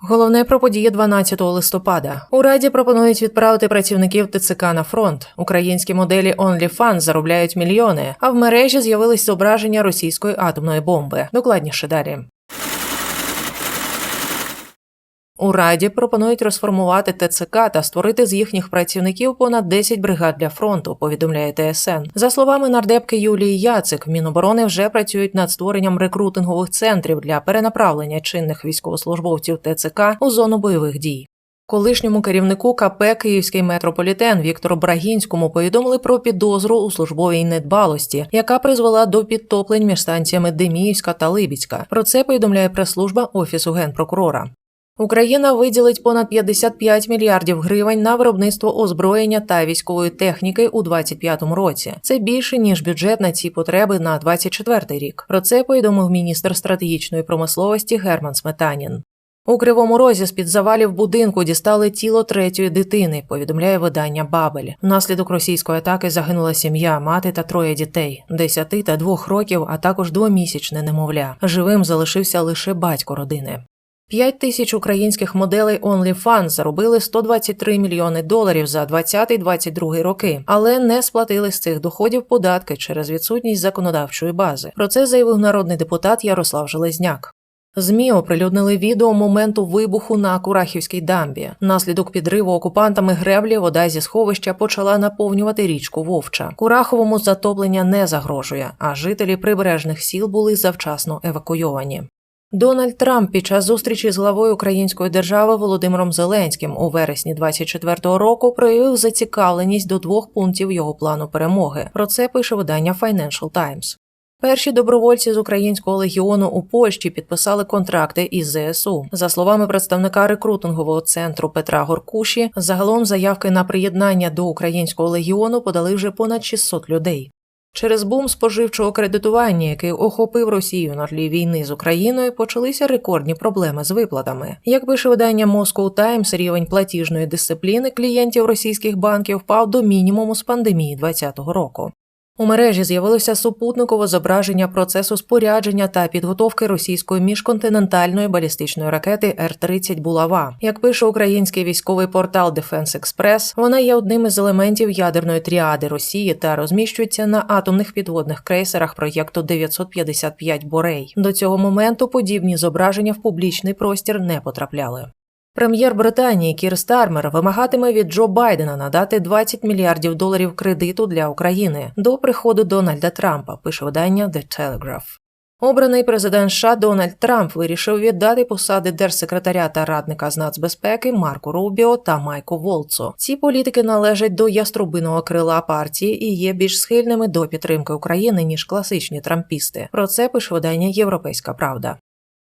Головне про події 12 листопада. У раді пропонують відправити працівників ТЦК на фронт. Українські моделі OnlyFans заробляють мільйони, а в мережі з'явились зображення російської атомної бомби. Докладніше далі. У раді пропонують розформувати ТЦК та створити з їхніх працівників понад 10 бригад для фронту. Повідомляє ТСН. За словами нардепки Юлії Яцик, Міноборони вже працюють над створенням рекрутингових центрів для перенаправлення чинних військовослужбовців ТЦК у зону бойових дій. Колишньому керівнику КП Київський метрополітен Віктору Брагінському повідомили про підозру у службовій недбалості, яка призвела до підтоплень між станціями Деміївська та Либіцька. Про це повідомляє прес-служба Офісу генпрокурора. Україна виділить понад 55 мільярдів гривень на виробництво озброєння та військової техніки у 2025 році. Це більше ніж бюджет на ці потреби на 2024 рік. Про це повідомив міністр стратегічної промисловості Герман Сметанін. У кривому розі з під завалів будинку дістали тіло третьої дитини. Повідомляє видання Бабель. Внаслідок російської атаки загинула сім'я, мати та троє дітей, 10 та 2 років, а також двомісячне немовля. Живим залишився лише батько родини. 5 тисяч українських моделей OnlyFans заробили 123 мільйони доларів за 20-22 роки, але не сплатили з цих доходів податки через відсутність законодавчої бази. Про це заявив народний депутат Ярослав Железняк. ЗМІ оприлюднили відео моменту вибуху на Курахівській дамбі. Наслідок підриву окупантами греблі вода зі сховища почала наповнювати річку Вовча. Кураховому затоплення не загрожує, а жителі прибережних сіл були завчасно евакуйовані. Дональд Трамп під час зустрічі з главою української держави Володимиром Зеленським у вересні 24-го року проявив зацікавленість до двох пунктів його плану перемоги. Про це пише видання Financial Times. Перші добровольці з українського легіону у Польщі підписали контракти із ЗСУ. За словами представника рекрутингового центру Петра Горкуші, загалом заявки на приєднання до українського легіону подали вже понад 600 людей. Через бум споживчого кредитування, який охопив Росію на тлі війни з Україною, почалися рекордні проблеми з виплатами. Як пише видання Moscow Times, рівень платіжної дисципліни клієнтів російських банків впав до мінімуму з пандемії 2020 року. У мережі з'явилося супутникове зображення процесу спорядження та підготовки російської міжконтинентальної балістичної ракети Р-30 Булава. Як пише український військовий портал Defense Express, вона є одним із елементів ядерної тріади Росії та розміщується на атомних підводних крейсерах проєкту 955 Борей. До цього моменту подібні зображення в публічний простір не потрапляли. Прем'єр Британії Кір Стармер вимагатиме від Джо Байдена надати 20 мільярдів доларів кредиту для України до приходу Дональда Трампа. Пише видання The Telegraph. Обраний президент США Дональд Трамп вирішив віддати посади держсекретаря та радника з нацбезпеки Марку Рубіо та Майку Волцу. Ці політики належать до яструбиного крила партії і є більш схильними до підтримки України ніж класичні трампісти. Про це пише видання Європейська Правда.